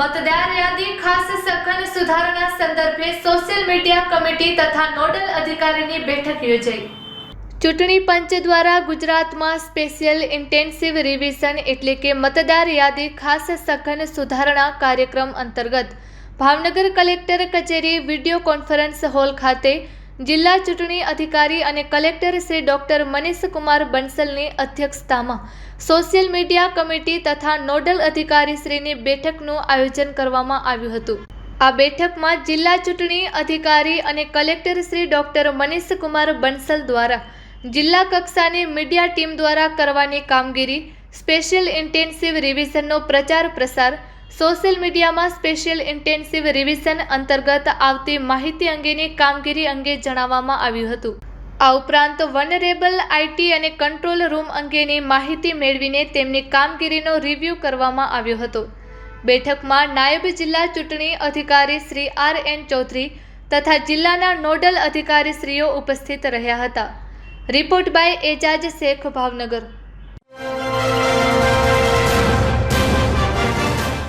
મતદાર યાદી, ખાસ સઘન સુધારણા સંદર્ભે સોશિયલ મીડિયા કમિટી તથા નોડલ અધિકારીની બેઠક યોજાઈ. ચૂંટણી પંચ દ્વારા ગુજરાતમાં સ્પેશિયલ ઇન્ટેન્સિવ રિવિઝન એટલે કે મતદાર યાદી, ખાસ સઘન સુધારણા કાર્યક્રમ અંતર્ગત ભાવનગર કલેક્ટર કચેરી વીડિયો કોન્ફરન્સ હોલ ખાતે જિલ્લા ચૂંટણી અધિકારી અને કલેક્ટર શ્રી ડોક્ટર મનીષકુમાર બંસલની અધ્યક્ષતામાં સોશિયલ મીડિયા કમિટી તથા નોડલ અધિકારીશ્રીની બેઠકનું આયોજન કરવામાં આવ્યું હતું. આ બેઠકમાં જિલ્લા ચૂંટણી અધિકારી અને કલેક્ટર શ્રી ડોક્ટર મનીષકુમાર બંસલ દ્વારા જિલ્લા કક્ષાની મીડિયા ટીમ દ્વારા કરવાની કામગીરી, સ્પેશિયલ ઇન્ટેન્સિવ રિવિઝનનો પ્રચાર પ્રસાર સોશિયલ મીડિયામાં સ્પેશિયલ ઇન્ટેન્સિવ રિવિઝન અંતર્ગત આવતી માહિતી અંગેની કામગીરી અંગે જણાવવામાં આવ્યું હતું. આ ઉપરાંત વનરેબલ આઈટી અને કંટ્રોલ રૂમ અંગેની માહિતી મેળવીને તેમની કામગીરીનો રિવ્યૂ કરવામાં આવ્યો હતો. બેઠકમાં નાયબ જિલ્લા ચૂંટણી અધિકારી શ્રી આર એન ચૌધરી તથા જિલ્લાના નોડલ અધિકારીશ્રીઓ ઉપસ્થિત રહ્યા હતા. Report by Ejaz Shaikh Bhavnagar.